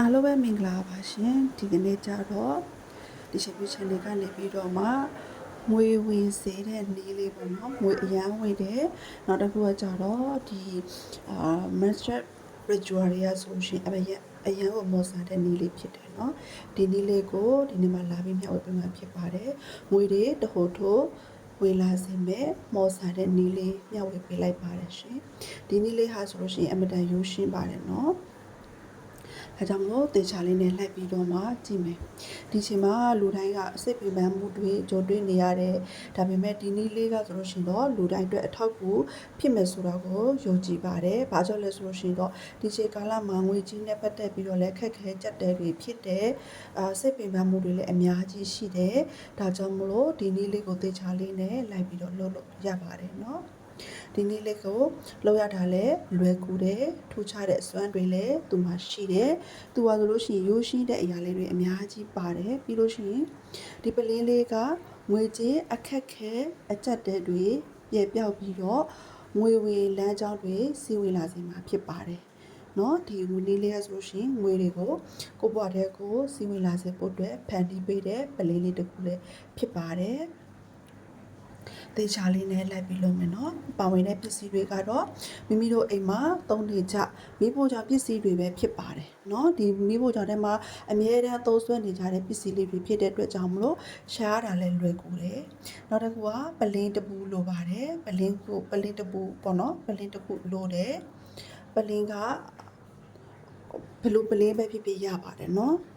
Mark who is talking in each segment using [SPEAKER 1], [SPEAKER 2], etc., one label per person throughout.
[SPEAKER 1] အားလုံးပဲမင်္ဂလာပါရှင်ဒီကနေ့ကျတော့ဒီရှင်ပြ channel ကနေပြီးတော့မှငွေဝင်စေတဲ့နေ့လေးပေါ့နော်ငွေအရန်ဝင်တယ်နောက်တစ်ခုကကျတော့ဒီအာ master ritual တွေကဆိုရှင်အရန်အရန်ကိုမော်စားတဲ့နေ့လေးဖြစ်တယ်နော်ဒီနေ့လေးကိုဒီနေ့မှလာပြီးမျှဝေပေးမှဖြစ်ပါတယ်ငွေတွေတဟိုထိုးဝေလာစင်မဲ့မော်စာတဲ့နီလေးမျှဝေပေးလိုက်ပါတယ်ရှင်ဒီနီလေးဟာဆိုလို့ရှိရင်အမတန်ရိုးရှင်းပါတယ်နော် ။ဒါကြောင့်မို့တေချာလေးနဲ့လိုက်ပြီးတော့မှကြည့်မယ်။ဒီချိန်မှာလူတိုင်းကအစိတ်ပြပန်းမှုတွေကြုံတွေ့နေရတယ်။ဒါပေမဲ့ဒီနည်းလေးကဆိုလို့ရှိရင်တော့လူတိုင်းအတွက်အထောက်အကူဖြစ်မယ်ဆိုတာကိုယုံကြည်ပါတယ်။ဘာကြောင့်လဲဆိုလို့ရှိရင်တော့ဒီချိန်ကာလမှာငွေကြီးနဲ့ပတ်သက်ပြီးတော့လည်းခက်ခဲကြက်တဲတွေဖြစ်တယ်။အာစိတ်ပြပန်းမှုတွေလည်းအများကြီးရှိတယ်။ဒါကြောင့်မလို့ဒီနည်းလေးကိုတေချာလေးနဲ့လိုက်ပြီးတော့လုပ်လို့ရပါတယ်နော်။ ဒီနေ့လေးကိုလောက်ရတာလဲလွယ်ကူတယ်ထူခြားတဲ့အစွမ်းတွေလည်းသူမှာရှိတယ်သူကဆိုလို့ရှိရင်ရိုးရှိတဲ့အရာလေးတွေအများကြီးပါတယ်ပြီးလို့ရှိရင်ဒီပလင်းလေးကငွေကြေးအခက်ခဲအကျက်တဲတွေပြည့်ပြောက်ပြီးတော့ငွေဝင်လမ်းကြောင်းတွေစီဝင်လာစေမှာဖြစ်ပါတယ်နော်ဒီငွေလေးလေးရဆိုလို့ရှိရင်ငွေတွေကိုကိုယ့်ဘဝထဲကိုစီဝင်လာစေဖို့အတွက်ဖန်တီးပေးတဲ့ပလင်းလေးတစ်ခုလည်းဖြစ်ပါတယ် တေချာလေးနဲ့လိုက်ပြီးလုပ်မယ်နော်။ပါဝင်တဲ့ပစ္စည်းတွေကတော့မိမိတို့အိမ်မှာသုံးနေကြမိဖို့ကြောင့်ပစ္စည်းတွေပဲဖြစ်ပါတယ်နော်။ဒီမိဖို့ကြောင့်ထဲမှာအမြဲတမ်းသုံးဆွဲနေကြတဲ့ပစ္စည်းလေးတွေဖြစ်တဲ့အတွက်ကြောင့်မလို့ရှားတာလည်းလွယ်ကူတယ်။နောက်တစ်ခုကပလင်းတပူလိုပါတယ်။ပလင်းကိုပလင်းတပူပေါ့နော်။ပလင်းတပူလိုတယ်။ပလင်းကဘလို့ပလင်းပဲဖြစ်ဖြစ်ရပါတယ်နော်။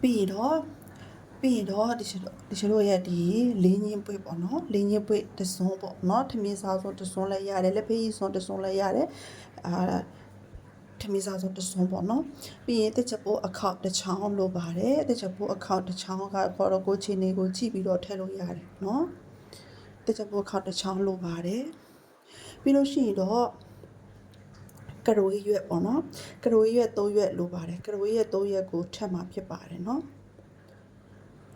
[SPEAKER 1] ပြီးတော့ ပြီးရင်တော့ဒီချတို့ဒီချတို့ရဲ့ဒီလင်းချင်းပွေပေါ့နော်လင်းချင်းပွေတစွန်းပေါ့နော်ထမင်းစားစွန်းတစွန်းလည်းရတယ်လက်ဖေးစွန်းတစွန်းလည်းရတယ်အာထမင်းစားစွန်းတစွန်းပေါ့နော်ပြီးရင်တစ်ချက်ပိုးအခောက်တစ်ချောင်းလိုပါတယ်တစ်ချက်ပိုးအခောက်တစ်ချောင်းကခေါ်တော့ကိုချင်းနေကိုကြည့်ပြီးတော့ထည့်လို့ရတယ်နော်တစ်ချက်ပိုးအခောက်တစ်ချောင်းလိုပါတယ်ပြီးလို့ရှိရင်တော့ကရိုရွက်ပေါ့နော်ကရိုရွက်၃ရွက်လိုပါတယ်ကရိုရွက်၃ရွက်ကိုထပ်မှာဖြစ်ပါတယ်နော်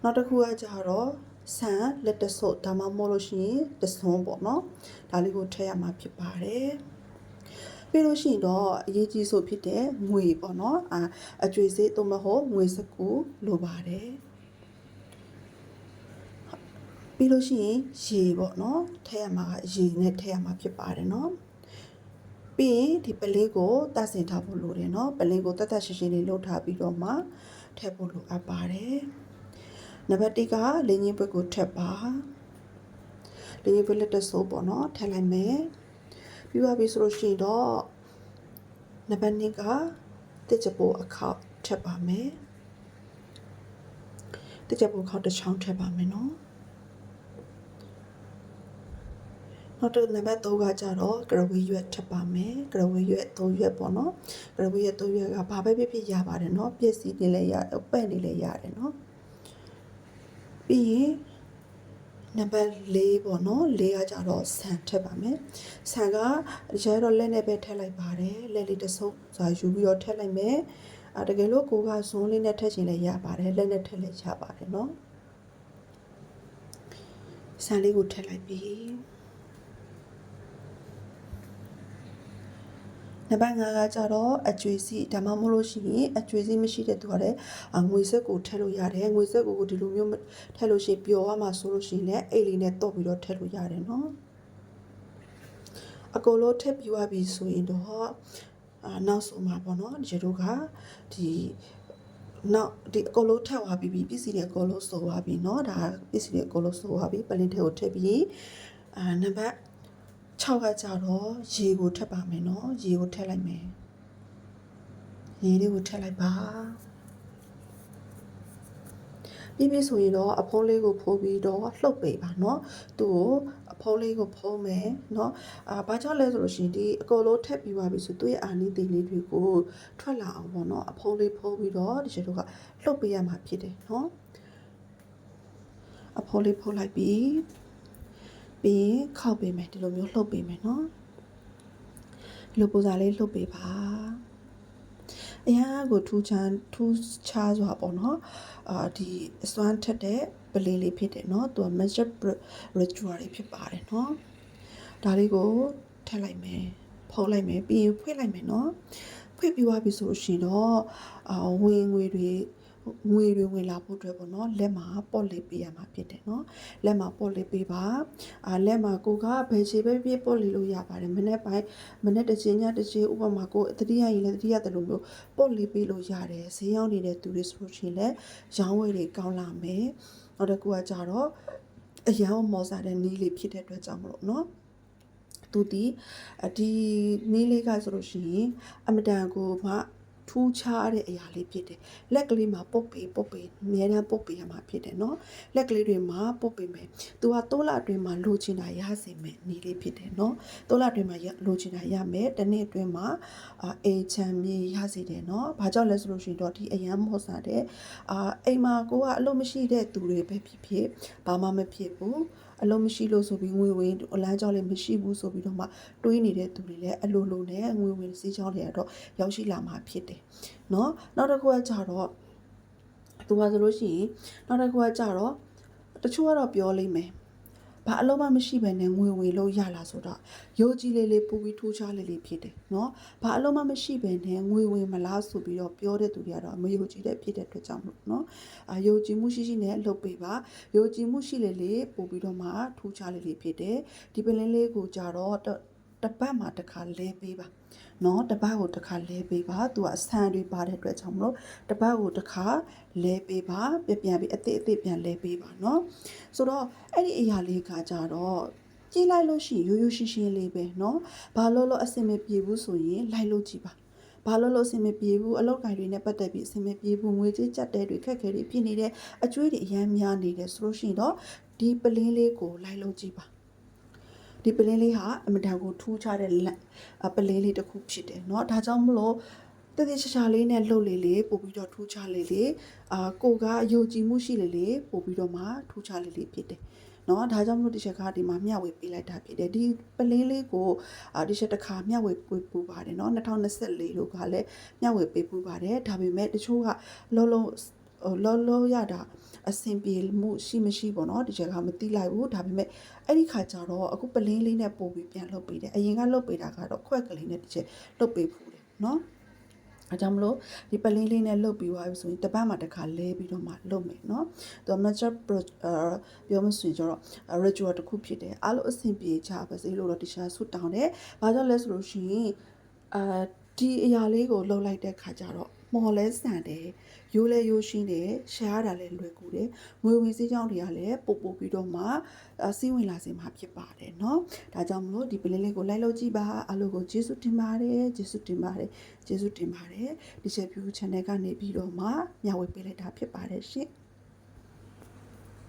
[SPEAKER 1] နောက်တစ်ခုကကြတော့ဆန်လက်တဆုပ်ဒါမှမဟုတ်လို့ရှိရင်တစွန်းပေါ့နော်ဒါလေးကိုထည့်ရမှာဖြစ်ပါတယ်ပြီးလို့ရှိရင်တော့အရေးကြီးဆုံးဖြစ်တဲ့ငွေပေါ့နော်အာအကျွေးစေးသို့မဟုတ်ငွေစကူလိုပါတယ်ပြီးလို့ရှိရင်ရေပေါ့နော်ထည့်ရမှာရေနဲ့ထည့်ရမှာဖြစ်ပါတယ်နော်ပြီးရင်ဒီပလင်းကိုတတ်ဆင်ထားဖို့လိုတယ်เนาะပလင်းကိုတတ်တတ်ရှင်းရှင်းလေးလှုပ်ထားပြီးတော့မှထည့်ဖို့လိုအပ်ပါတယ် နံပါတ်1ကလင်းချင်းဘွက်ကိုထက်ပါလင်းချင်းဘွက်လက်တဆိုးပေါ့နော်ထည့်လိုက်မယ်ပြီးပါပြီဆိုလို့ရှိရင်တော့နံပါတ်2ကတစ်ချက်ပိုးအခောက်ထက်ပါမယ်တစ်ချက်ပိုးခောက်တစ်ချောင်းထက်ပါမယ်နော်နောက်တစ်နံပါတ်3ကကြတော့ကရဝေးရွက်ထပ်ပါမယ်ကရဝေးရွက်3ရွက်ပေါ့နော်ကရဝေးရွက်3ရွက်ကဘာပဲဖြစ်ဖြစ်ရပါတယ်နော်ပြည့်စည်နေလဲရပဲ့နေလဲရတယ်နော် ပြီးရင်နံပါတ်၄ပေါ့နော်၄ကကြတော့ဆန်ထည့်ပါမယ်ဆန်ကရဲတော့လက်နဲ့ပဲထည့်လိုက်ပါတယ်လက်လေးတစ်စုပ်စာယူပြီးတော့ထည့်လိုက်မယ်အဲတကယ်လို့ကိုကဇွန်းလေးနဲ့ထည့်ချင်လည်းရပါတယ်လက်နဲ့ထည့်လည်းရပါတယ်နော်ဆန်လေးကိုထည့်လိုက်ပြီး နံပါတ်5ကကြတော့အကျွေးစီဒါမှမဟုတ်လို့ရှိရင်အကျွေးစီမရှိတဲ့သူကလည်းငွေဆက်ကိုထည့်လို့ရတယ်ငွေဆက်ကိုဒီလိုမျိုးထည့်လို့ရှိရင်ပျော်ရမှာဆိုလို့ရှိရင်လည်းအိတ်လေးနဲ့တော့ပြီးတော့ထည့်လို့ရတယ်နော်အကုန်လုံးထည့်ပြီးွားပြီဆိုရင်တော့အာနောက်ဆုံးမှာပေါ့နော်ဒီတို့ကဒီနောက်ဒီအကုန်လုံးထက်သွားပြီးပြီပစ္စည်းတွေအကုန်လုံးဆိုသွားပြီเนาะဒါပစ္စည်းတွေအကုန်လုံးဆိုသွားပြီပလင်းထဲကိုထည့်ပြီးအာနံပါတ် 6ကကြတော့ရေကိုထည့်ပါမယ်နော်ရေကိုထည့်လိုက်မယ်ရေလေးကိုထည့်လိုက်ပါပြီးပြီဆိုရင်တော့အဖုံးလေးကိုဖိုးပြီးတော့လှုပ်ပေးပါเนาะသူ့ကိုအဖုံးလေးကိုဖုံးမယ်เนาะအာဘာကြောင့်လဲဆိုလို့ရှိရင်ဒီအကောလုံးထက်ပြီးသွားပြီဆိုသူ့ရဲ့အာနီးတီလေးတွေကိုထွက်လာအောင်ပေါ့เนาะအဖုံးလေးဖုံးပြီးတော့ဒီချက်တို့ကလှုပ်ပေးရမှာဖြစ်တယ်เนาะအဖုံးလေးဖုံးလိုက်ပြီး ပြီးရင်ခောက်ပေးမယ်ဒီလိုမျိုးလှုပ်ပေးမယ်နော်ဒီလိုပုံစံလေးလှုပ်ပေးပါအရာကိုထူးချမ်းထူးခြားစွာပေါ့နော်အာဒီအစွမ်းထက်တဲ့ပလေးလေးဖြစ်တယ်နော်သူက magic ritual တွေဖြစ်ပါတယ်နော်ဒါလေးကိုထည့်လိုက်မယ်ဖုံးလိုက်မယ်ပြီးရင်ဖွင့်လိုက်မယ်နော်ဖွင့်ပြီးသွားပြီဆိုလို့ရှိရင်တော့အာဝင်ငွေတွေ ငွေတွေဝင်လာဖို့အတွက်ပေါ့နော်လက်မှာပေါ့လေးပေးရမှာဖြစ်တယ်နော်လက်မှာပေါ့လေးပေးပါအာလက်မှာကိုကဘယ်ချေပဲပြပေါ့လေးလို့ရပါတယ်မနေ့ပိုင်းမနေ့တစ်ချိန်ညတစ်ချိန်ဥပမာကိုတတိယရင်လည်းတတိယတလို့မျိုးပေါ့လေးပေးလို့ရတယ်ဈေးရောက်နေတဲ့သူတွေဆိုလို့ရှိရင်လည်းရောင်းဝယ်တွေကောင်းလာမယ်နောက်တစ်ခုကကြတော့အရန်မော်စားတဲ့နီးလေးဖြစ်တဲ့အတွက်ကြောင့်မလို့နော်သူဒီအဒီနေ့လေးကဆိုလို့ရှိရင်အမတန်ကိုမှ ထူးခြားတဲ့အရာလေးဖြစ်တယ်လက်ကလေးမှာပုတ်ပေပုတ်ပေအများအားပုတ်ပေရမှာဖြစ်တယ်နော်လက်ကလေးတွေမှာပုတ်ပေမယ်သူကတိုးလအတွင်းမှာလိုချင်တာရစေမယ်နေလေးဖြစ်တယ်နော်တိုးလအတွင်းမှာလိုချင်တာရမယ်တနေ့အတွင်းမှာအေချမ်းမြေရစေတယ်နော်ဘာကြောင့်လဲဆိုလို့ရှိရင်တော့ဒီအရန်မော့စားတဲ့အာအိမ်မှာကိုကအလုပ်မရှိတဲ့သူတွေပဲဖြစ်ဖြစ်ဘာမှမဖြစ်ဘူး အလုံးမရှိလို့ဆိုပြီးငွေဝင်အလန်းကြောင်းလည်းမရှိဘူးဆိုပြီးတော့မှတွေးနေတဲ့သူတွေလည်းအလိုလိုနဲ့ငွေဝင်စီးကြောင်းတွေကတော့ရောက်ရှိလာမှာဖြစ်တယ်เนาะနောက်တစ်ခုကကြတော့သူကဆိုလို့ရှိရင်နောက်တစ်ခုကကြတော့တချို့ကတော့ပြောလိမ့်မယ် ဘာအလုံးမမရှိဘဲနဲ့ငွေဝင်လို့ရလာဆိုတော့ယုံကြည်လေးလေးပူပြီးထူးခြားလေးလေးဖြစ်တယ်နော်ဘာအလုံးမမရှိဘဲနဲ့ငွေဝင်မလားဆိုပြီးတော့ပြောတဲ့သူတွေကတော့မယုံကြည်တဲ့ဖြစ်တဲ့အတွက်ကြောင့်မို့နော်အယုံကြည်မှုရှိရှိနဲ့လုပ်ပေးပါယုံကြည်မှုရှိလေးလေးပူပြီးတော့မှထူးခြားလေးလေးဖြစ်တယ်ဒီပလင်းလေးကိုကြတော့ တတစ်ပတ်မှာတစ်ခါလဲပေးပါเนาะတစ်ပတ်ကိုတစ်ခါလဲပေးပါသူကအဆန်တွေပါတဲ့အတွက်ကြောင့်မလို့တစ်ပတ်ကိုတစ်ခါလဲပေးပါပြပြန်ပြီးအစ်စ်အစ်စ်ပြန်လဲပေးပါเนาะဆိုတော့အဲ့ဒီအရာလေးကကြတော့ကြည့်လိုက်လို့ရှိရင်ရိုးရိုးရှင်းရှင်းလေးပဲเนาะဘာလို့လို့အဆင်မပြေဘူးဆိုရင်လိုက်လို့ကြည့်ပါဘာလို့လို့အဆင်မပြေဘူးအလောက်ကိုင်တွေနဲ့ပတ်သက်ပြီးအဆင်မပြေဘူးငွေကြေးကြက်တဲတွေခက်ခဲတွေဖြစ်နေတဲ့အကျွေးတွေအများများနေတယ်ဆိုလို့ရှိရင်တော့ဒီပလင်းလေးကိုလိုက်လို့ကြည့်ပါ ဒီပလင်းလေးဟာအမတန်ကိုထူးခြားတဲ့လက်အပလင်းလေးတစ်ခုဖြစ်တယ်เนาะဒါကြောင့်မလို့တတိချာချာလေးနဲ့လှုပ်လေးလေးပို့ပြီးတော့ထူးခြားလေးလေးအာကိုကယုံကြည်မှုရှိလေးလေးပို့ပြီးတော့မှထူးခြားလေးလေးဖြစ်တယ်เนาะဒါကြောင့်မလို့ဒီချက်ကဒီမှာမျှဝေပေးလိုက်တာဖြစ်တယ်ဒီပလင်းလေးကိုအာဒီချက်တစ်ခါမျှဝေပေးပူပါတယ်เนาะ2024လို့ကလည်းမျှဝေပေးပူပါတယ်ဒါပေမဲ့တချို့ကလုံးလုံး ဟိုလောလောရတာအဆင်ပြေမှုရှိမရှိပေါ့နော်ဒီချက်ကမသိလိုက်ဘူးဒါပေမဲ့အဲ့ဒီခါကျတော့အခုပလင်းလေးနဲ့ပို့ပြီးပြန်လှုပ်ပေးတယ်အရင်ကလှုပ်ပေးတာကတော့ခွက်ကလေးနဲ့ဒီချက်လှုပ်ပေးဖို့လေနော်အကြောင်းမလို့ဒီပလင်းလေးနဲ့လှုပ်ပြီးသွားပြီဆိုရင်တပတ်မှတစ်ခါလဲပြီးတော့မှလှုပ်မယ်နော်။သူက matchup ပြောမစွင်ကျတော့ ritual တစ်ခုဖြစ်တယ်။အားလုံးအဆင်ပြေကြပါစေလို့တော့တခြားဆုတောင်းတယ်။ဘာကြောင့်လဲဆိုလို့ရှိရင်အာဒီအရာလေးကိုလှုပ်လိုက်တဲ့ခါကျတော့ မော်လဲဆန်တယ်ရိုးလဲရိုးရှင်းတယ်ရှားရတာလည်းလွယ်ကူတယ်ငွေဝင်စည်းကြောင်းတွေကလည်းပို့ပို့ပြီးတော့မှအစည်းဝင်လာစေမှာဖြစ်ပါတယ်เนาะဒါကြောင့်မလို့ဒီပလင်းလေးကိုလိုက်လို့ကြည့်ပါအလိုကိုကျေးဇူးတင်ပါတယ်ကျေးဇူးတင်ပါတယ်ကျေးဇူးတင်ပါတယ်ဒီချက်ဖြူ channel ကနေပြီးတော့မှမျှဝေပေးလိုက်တာဖြစ်ပါတယ်ရှင်